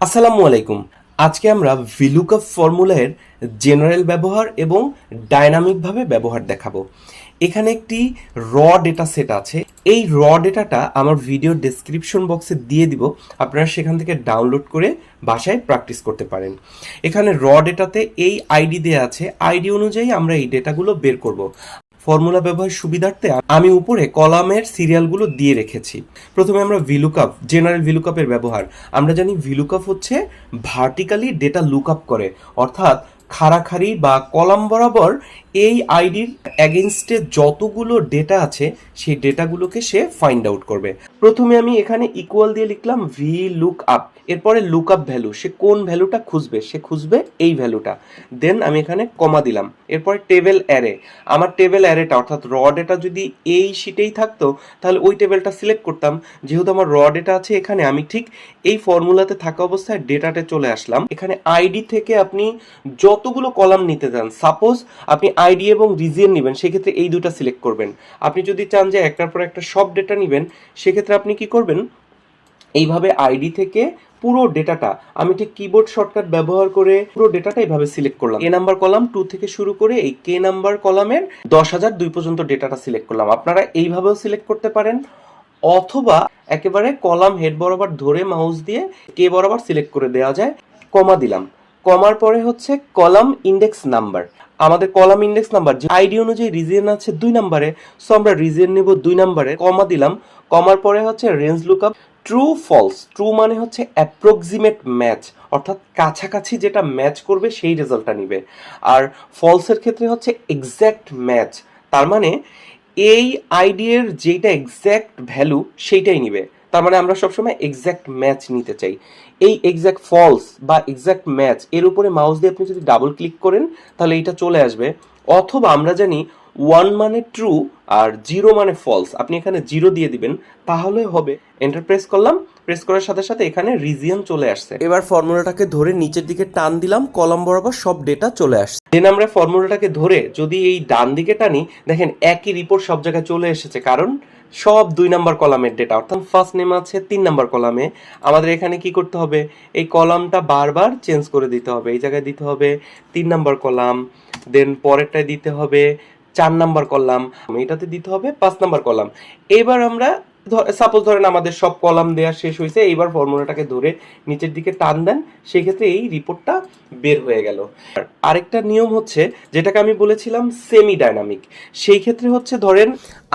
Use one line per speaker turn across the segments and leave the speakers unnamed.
আসসালামু আলাইকুম। আজকে আমরা ভিলুকাপ ফর্মুলার জেনারেল ব্যবহার এবং ডাইনামিকভাবে ব্যবহার দেখাবো। এখানে একটি র ডেটা সেট আছে। এই র ডেটাটা আমার ভিডিও ডেসক্রিপশন বক্সে দিয়ে দিব। আপনারা সেখান থেকে ডাউনলোড করে বাসায় প্র্যাকটিস করতে পারেন। এখানে র ডেটাতে এই আইডি দেওয়া আছে। আইডি অনুযায়ী আমরা এই ডেটাগুলো বের করব। ফর্মুলা ব্যবহার সুবিধার্থে আমি উপরে কলামের সিরিয়ালগুলো দিয়ে রেখেছি। প্রথমে আমরা ভিলুকাপ জেনারেল ভিলুকাপের ব্যবহার। আমরা জানি ভিলুকাপ হচ্ছে ভার্টিক্যালি ডেটা লুকআপ করে, অর্থাৎ খাড়াখাড়ি বা কলাম বরাবর এই আইডির অ্যাগেনস্টে যতগুলো ডেটা আছে, সেই ডেটাগুলোকে সে ফাইন্ড আউট করবে। প্রথমে আমি এখানে ইকুয়াল দিয়ে লিখলাম ভি লুক আপ এরপরে লুক আপ ভ্যালু সে কোন ভ্যালুটা খুঁজবে? সে খুঁজবে এই ভ্যালুটা দেন আমি এখানে কমা দিলাম, এরপরে টেবিল অ্যারে আমার টেবিল অ্যারেটা অর্থাৎ র ডেটা যদি এই শিটেই থাকতো, তাহলে ওই টেবিলটা সিলেক্ট করতাম। যেহেতু আমার র ডেটা আছে এখানে, আমি ঠিক এই ফর্মুলাতে থাকা অবস্থায় ডেটাতে চলে আসলাম। এখানে আইডি থেকে আপনি যতগুলো কলাম নিতে চান সাপোজ আপনি আইডি এবং রিজিয়ন নেবেন, সেক্ষেত্রে এই দুটো সিলেক্ট করবেন। আপনি যদি চান যে একটার পর একটা সব ডেটা নেবেন, সেক্ষেত্রে আপনি কি করবেন? এইভাবে আইডি থেকে পুরো ডেটাটা আমি ঠিক কিবোর্ড শর্টকাট ব্যবহার করে পুরো ডেটাটা এইভাবে সিলেক্ট করলাম। এ নাম্বার কলাম টু থেকে শুরু করে এই কে নাম্বার কলামের দশ হাজার দুই পর্যন্ত ডেটাটা সিলেক্ট করলাম। আপনারা এইভাবেও সিলেক্ট করতে পারেন, অথবা একেবারে কলাম হেড বরাবর ধরে মাউস দিয়ে কে বরাবর সিলেক্ট করে দেওয়া যায় কমা দিলাম। কমার পরে হচ্ছে কলাম ইন্ডেক্স নাম্বার আমাদের কলাম ইন্ডেক্স নাম্বার যে আইডি অনুযায়ী রিজিয়ন আছে দুই নাম্বারে সো আমরা রিজিয়ন নেব দুই নাম্বারে কমা দিলাম কমার পরে হচ্ছে range lookup true false true মানে হচ্ছে অ্যাপ্রক্সিমেট ম্যাচ অর্থাৎ কাছাকাছি যেটা ম্যাচ করবে সেই রেজাল্টটা নিবে, আর ফলসের ক্ষেত্রে হচ্ছে এক্স্যাক্ট ম্যাচ তার মানে এই আইডিয়ার যেটা এক্স্যাক্ট ভ্যালু সেইটাই নিবে তার মানে আমরা সবসময় এক্স্যাক্ট ম্যাচ নিতে চাই। এই এক্স্যাক্ট ফলস বা এক্স্যাক্ট ম্যাচ এর উপরে মাউস দিয়ে আপনি যদি ডাবল ক্লিক করেন তাহলে এটা চলে আসবে। অথবা আমরা জানি ওয়ান মানে ট্রু আর জিরো মানে ফলস আপনি এখানে জিরো দিয়ে দিবেন তাহলে হবে। এন্টার প্রেস করলাম প্রেস করার সাথে সাথে এখানে রিজিয়ন চলে আসছে। এবার ফর্মুলাটাকে ধরে নিচের দিকে টান দিলাম কলম বরাবর সব ডেটা চলে আসছে। দেন আমরা ফর্মুলাটাকে ধরে যদি এই ডান দিকে টানি দেখেন একই রিপোর্ট সব জায়গায় চলে এসেছে। কারণ সব দুই নাম্বার কলামের ডেটা অর্থাৎ ফার্স্ট নেম আছে, তিন নাম্বার কলামে। আমাদের এখানে কি করতে হবে? এই কলামটা বারবার চেঞ্জ করে দিতে হবে। এই জায়গায় দিতে হবে তিন নাম্বার কলাম দেন পরেরটায় দিতে হবে চার নাম্বার কলাম। এটাতে দিতে হবে পাঁচ নাম্বার কলাম। এবার আমরা সাপোজ ধরেন আমাদের সব কলাম দেওয়া শেষ হয়েছে, এইবার ফর্মুলাটাকে ধরে নিচের দিকে টান দেন, সেক্ষেত্রে এই রিপোর্টটা বের হয়ে গেল। আরেকটা নিয়ম হচ্ছে, যেটাকে আমি বলেছিলাম সেমি ডাইনামিক সেই ক্ষেত্রে হচ্ছে ধরেন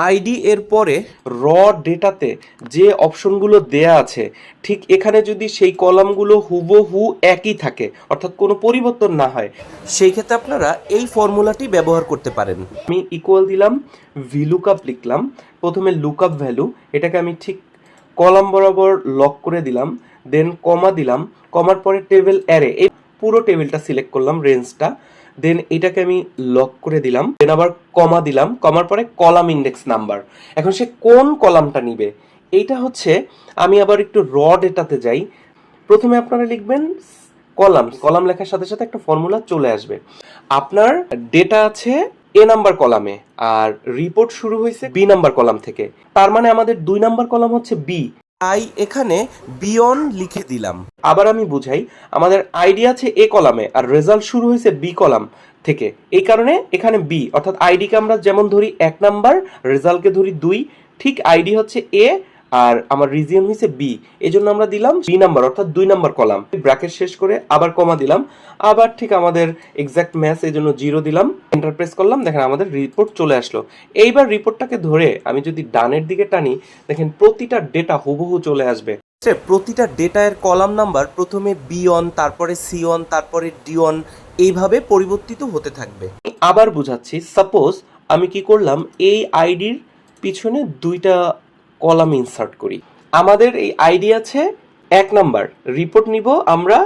আইডি এর পরে র ডেটাতে যে অপশনগুলো দেয়া আছে, ঠিক এখানে যদি সেই কলামগুলো হুবহু একই থাকে, অর্থাৎ কোনো পরিবর্তন না হয়, সেই ক্ষেত্রে আপনারা এই ফর্মুলাটি ব্যবহার করতে পারেন। আমি ইকুয়াল দিলাম ভিলুকআপ লিখলাম। প্রথমে লুকআপ ভ্যালু এটাকে আমি ঠিক কলাম বরাবর লক করে দিলাম দেন কমা দিলাম কমার পরে টেবিল অ্যারে এই পুরো টেবিলটা সিলেক্ট করলাম রেঞ্জটা দেন এটাকে আমি লক করে দিলাম দেন আবার কমা দিলাম কমার পরে কলাম ইন্ডেক্স নাম্বার এখন সে কোন কলামটা নিবে? এইটা হচ্ছে আমি আবার একটু র ডেটাতে যাই। প্রথমে আপনারা লিখবেন কলাম কলাম লেখার সাথে সাথে একটা ফর্মুলা চলে আসবে। আপনার ডেটা আছে এ নাম্বার কলামে আর রিপোর্ট শুরু হয়েছে বি নাম্বার কলাম থেকে। তার মানে আমাদের দুই নাম্বার কলাম হচ্ছে বি তাই এখানে বিয়ন লিখে দিলাম। আবার আমি বুঝাই আমাদের আইডি আছে এ কলামে আর রেজাল্ট শুরু হয়েছে বি কলাম থেকে। এই কারণে এখানে বি অর্থাৎ আইডিকে আমরা যেমন ধরি এক নাম্বার রেজাল্টকে ধরি দুই ঠিক আইডি হচ্ছে এ আর আমার রিজিয়ন হয়েছে বি এই জন্য আমরা দিলাম বি নাম্বার অর্থাৎ দুই নাম্বার কলাম ব্র্যাকেট শেষ করে আবার কমা দিলাম। আবার ঠিক আমাদের এক্সাক্ট ম্যাচ এই জন্য জিরো দিলাম। এন্টার প্রেস করলাম, দেখেন আমাদের রিপোর্ট চলে আসলো। এইবার রিপোর্টটাকে ধরে আমি যদি ডানের দিকে টানি, দেখেন প্রতিটা ডেটা হুবহু চলে আসবে। প্রতিটা ডেটা এর কলাম নাম্বার প্রথমে বি অন তারপরে সি অন তারপরে ডি অন এইভাবে পরিবর্তিত হতে থাকবে। আবার বুঝাচ্ছি সাপোজ আমি কি করলাম, এই আইডির পিছনে দুইটা কলাম ইনসার্ট করি। আমাদের এই আইডি আছে এক নাম্বার। রিপোর্ট নিব আমরা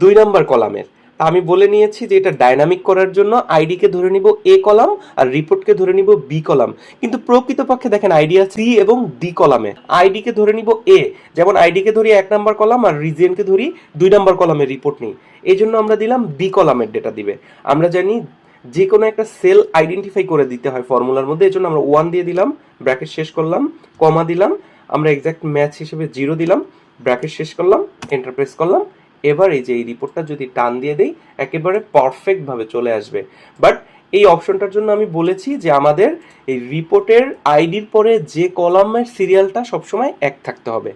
দুই নাম্বার কলামের। আমি বলে নিয়েছি যে এটা ডাইনামিক করার জন্য আইডিকে ধরে নিব এ কলাম আর রিপোর্টকে ধরে নিব বি কলাম। কিন্তু প্রকৃতপক্ষে দেখেন আইডি আছে সি এবং ডি কলামে। আইডিকে ধরে নিব এ যেমন আইডিকে ধরি এক নাম্বার কলাম আর রিজিয়নকে ধরি দুই নাম্বার কলামের রিপোর্ট নিই। এই জন্য আমরা দিলাম বি কলামের ডেটা দিবে। আমরা জানি যে কোনো একটা সেল আইডেন্টিফাই করে দিতে হয় ফর্মুলার মধ্যে এই জন্য আমরা ওয়ান দিয়ে দিলাম ব্র্যাকেট শেষ করলাম কমা দিলাম, আমরা এক্স্যাক্ট ম্যাচ হিসেবে জিরো দিলাম ব্র্যাকেট শেষ করলাম এন্টারপ্রেস করলাম, এবার এই যে এই রিপোর্টটা যদি টান দিয়ে দেই, একেবারে পারফেক্টভাবে চলে আসবে। বাট এই অপশনটার জন্য আমি বলেছি যে আমাদের এই রিপোর্টের আইডির পরে যে কলামের সিরিয়ালটা সবসময় এক থাকতে হবে।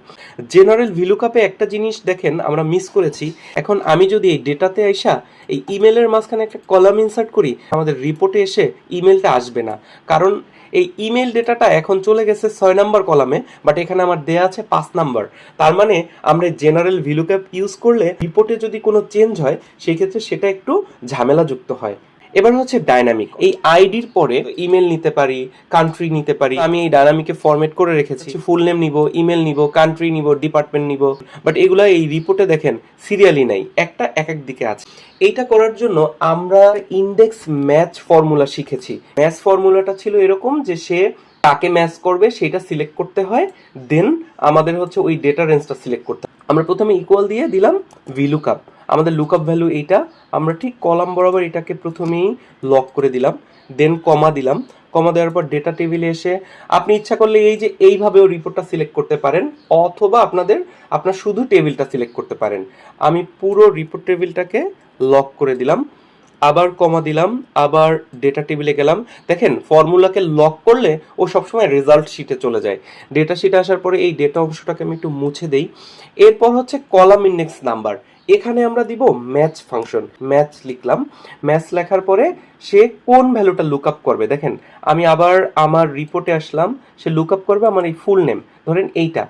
জেনারেল ভিলুকাপে একটা জিনিস দেখেন, আমরা মিস করেছি। এখন আমি যদি এই ডেটাতে আইসা এই ইমেলের মাঝখানে একটা কলাম ইনসার্ট করি, আমাদের রিপোর্টে এসে ইমেলটা আসবে না। কারণ এই ইমেল ডেটাটা এখন চলে গেছে ছয় নাম্বার কলামে, বাট এখানে আমার দেয়া আছে পাঁচ নাম্বার। তার মানে আমরা জেনারেল ভিলুক্যাপ ইউজ করলে রিপোর্টে যদি কোনো চেঞ্জ হয়, সেই ক্ষেত্রে সেটা একটু ঝামেলাযুক্ত হয়। এবার হচ্ছে ডাইনামিক এই আইডির পরে ইমেল নিতে পারি কান্ট্রি নিতে পারি। আমি এই ডাইনামিকে ফরম্যাট করে রেখেছি। ফুল নেম নিব ইমেল নিব কান্ট্রি নিব ডিপার্টমেন্ট নিব। বাট এগুলা এই রিপোর্টে দেখেন সিরিয়ালি নাই। একটা এক এক দিকে আছে। এইটা করার জন্য আমরা ইন্ডেক্স ম্যাচ ফর্মুলা শিখেছি। ম্যাচ ফর্মুলাটা ছিল এরকম যে সে কাকে ম্যাচ করবে সেটা সিলেক্ট করতে হয় দেন আমাদের হচ্ছে ওই ডেটা রেঞ্জটা সিলেক্ট করতে। আমরা প্রথমে ইকুয়াল দিয়ে দিলাম ভিলুকআপ আমাদের লুকআপ ভ্যালু এইটা, আমরা ঠিক কলাম বরাবর এটাকে প্রথমেই লক করে দিলাম দেন কমা দিলাম। কমা দেওয়ার পর ডেটা টেবিলে এসে আপনি ইচ্ছা করলে এই যে এইভাবেও রিপোর্টটা সিলেক্ট করতে পারেন, অথবা আপনাদের, আপনার শুধু টেবিলটা সিলেক্ট করতে পারেন। আমি পুরো রিপোর্ট টেবিলটাকে লক করে দিলাম, আবার কমা দিলাম, আবার ডেটা টেবিলে গেলাম। দেখেন ফর্মুলাকে লক করলে ও সবসময় রেজাল্ট শিটে চলে যায়। ডেটা শিটে আসার পরে এই ডেটা অংশটাকে আমি একটু মুছে দেই। এরপর হচ্ছে কলাম ইন্ডেক্স নাম্বার এখানে আমরা দিব ম্যাচ ফাংশন ম্যাচ লিখলাম। ম্যাচ লেখার পরে সে কোন ভ্যালুটা লুক আপ করবে? দেখেন, আমি আবার আমার রিপোর্টে আসলাম, সে লুক আপ করবে আমার এই ফুল নেম ধরেন এইটা।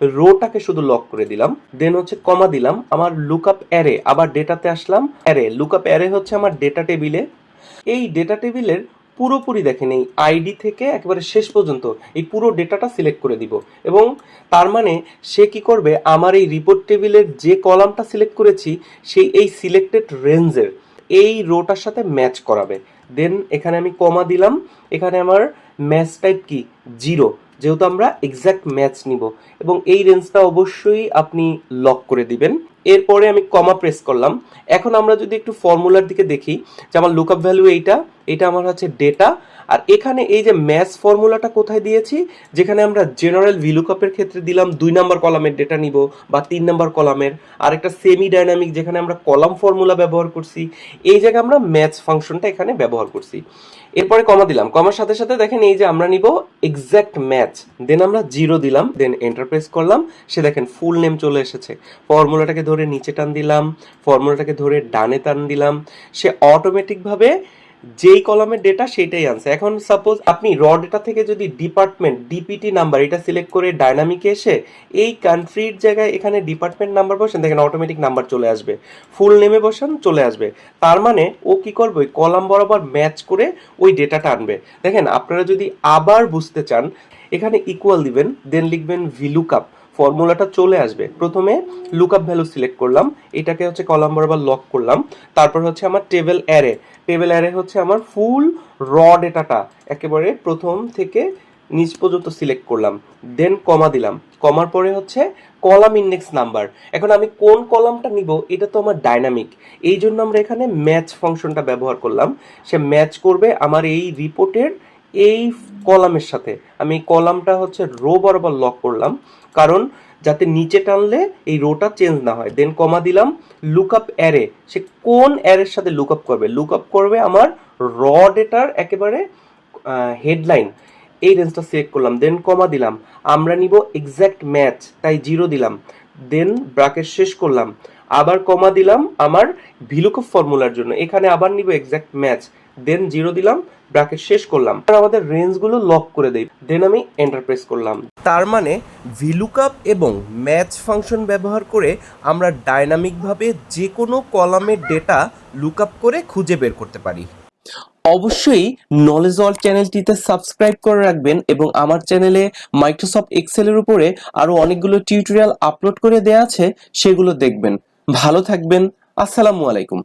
রোটাকে শুধু লক করে দিলাম দেন হচ্ছে কমা দিলাম, আমার লুকআপ অ্যারে আবার ডেটাতে আসলাম অ্যারে লুকআপ অ্যারে হচ্ছে আমার ডেটা টেবিলে এই ডেটা টেবিলের পুরোপুরি দেখেন এই আইডি থেকে একেবারে শেষ পর্যন্ত এই পুরো ডেটাটা সিলেক্ট করে দিব। এবং তার মানে সে কি করবে? আমার এই রিপোর্ট টেবিলের যে কলামটা সিলেক্ট করেছি, সেই এই সিলেক্টেড রেঞ্জের এই রোটার সাথে ম্যাচ করাবে। দেন এখানে আমি কমা দিলাম। এখানে আমার ম্যাচ টাইপ কি? জিরো যেহেতু আমরা এক্স্যাক্ট ম্যাচ নিব। এবং এই রেঞ্জটা অবশ্যই আপনি লক করে দিবেন। এরপরে আমি কমা প্রেস করলাম। এখন আমরা যদি একটু ফর্মুলার দিকে দেখি, যে আমার লুকআপ ভ্যালু এইটা, এটা আমার হচ্ছে ডেটা আর এখানে এই যে ম্যাচ ফর্মুলাটা কোথায় দিয়েছি, যেখানে আমরা জেনারেল ভিলুকআপের ক্ষেত্রে দিলাম, দুই নাম্বার কলামের ডেটা নিব বা তিন নাম্বার কলামের আর একটা সেমি ডাইনামিক যেখানে আমরা কলাম ফর্মুলা ব্যবহার করছি, এই জায়গায় আমরা ম্যাচ ফাংশনটা এখানে ব্যবহার করছি। এরপরে কমা দিলাম। কমার সাথে সাথে দেখেন এই যে আমরা নিব এক্স্যাক্ট ম্যাচ দেন আমরা জিরো দিলাম দেন এন্টারপ্রেস করলাম, সে দেখেন ফুল নেম চলে এসেছে। ফর্মুলাটাকে ধরে নিচে টান দিলাম, ফর্মুলাটাকে ধরে ডানে টান দিলাম, সে অটোমেটিকভাবে যেই কলামের ডেটা সেটাই আনছে এখন সাপোজ আপনি র ডেটা থেকে যদি ডিপার্টমেন্ট ডিপিটি নাম্বার এটা সিলেক্ট করে ডাইনামিকে এসে এই কান্ট্রির জায়গায় এখানে ডিপার্টমেন্ট নাম্বার বসেন, দেখেন অটোমেটিক নাম্বার চলে আসবে ফুল নেমে বসান, চলে আসবে। তার মানে ও কি করবে? ওই কলাম বরাবর ম্যাচ করে ওই ডেটাটা আনবে। দেখেন, আপনারা যদি আবার বুঝতে চান, এখানে ইকুয়াল দিবেন দেন লিখবেন ভিলুকআপ ফর্মুলাটা চলে আসবে। প্রথমে লুকআপ ভ্যালু সিলেক্ট করলাম, এটাকে হচ্ছে কলাম বরাবর লক করলাম, তারপর হচ্ছে আমার টেবিল অ্যারে টেবিল অ্যারে হচ্ছে আমার ফুল র ডেটাটা একেবারে প্রথম থেকে নিচ পর্যন্ত সিলেক্ট করলাম দেন কমা দিলাম। কমার পরে হচ্ছে কলাম ইন্ডেক্স নাম্বার এখন আমি কোন কলামটা নিব, এটা তো আমার ডাইনামিক এই জন্য আমরা এখানে ম্যাচ ফাংশনটা ব্যবহার করলাম। সে ম্যাচ করবে আমার এই রিপোর্টের এই কলামের সাথে। আমি কলামটা হচ্ছে রো বরাবর লক করলাম। কারণ যাতে নিচে টানলে এই রোটা চেঞ্জ না হয়। দেন কমা দিলাম লুক আপ অ্যারে সে কোন অ্যারের সাথে লুক আপ করবে? লুক আপ করবে আমার র ডেটার একেবারে হেডলাইন এই রেঞ্জটা সিলেক্ট করলাম। দেন কমা দিলাম, আমরা নিব এক্স্যাক্ট ম্যাচ তাই জিরো দিলাম। দেন ব্রাকেট শেষ করলাম। আবার কমা দিলাম আমার ভিলুকপ ফর্মুলার জন্য। এখানে আবার নিব এক্স্যাক্ট ম্যাচ দেন জিরো দিলাম ব্রাকেট শেষ করলাম। আর আমাদের রেঞ্জগুলো লক করে দেই। দেন আমি এন্টার প্রেস করলাম। তার মানে ভিলুকআপ এবং ম্যাচ ফাংশন ব্যবহার করে আমরা ডাইনামিকভাবে যে কোনো কলামের ডেটা লুকআপ করে খুঁজে বের করতে পারি। অবশ্যই নলেজ অল চ্যানেলটিতে সাবস্ক্রাইব করে রাখবেন এবং আমার চ্যানেলে মাইক্রোসফট এক্সেলের উপরে আরও অনেকগুলো টিউটোরিয়াল আপলোড করে দেয়া আছে, সেগুলো দেখবেন। ভালো থাকবেন। আসসালামু আলাইকুম।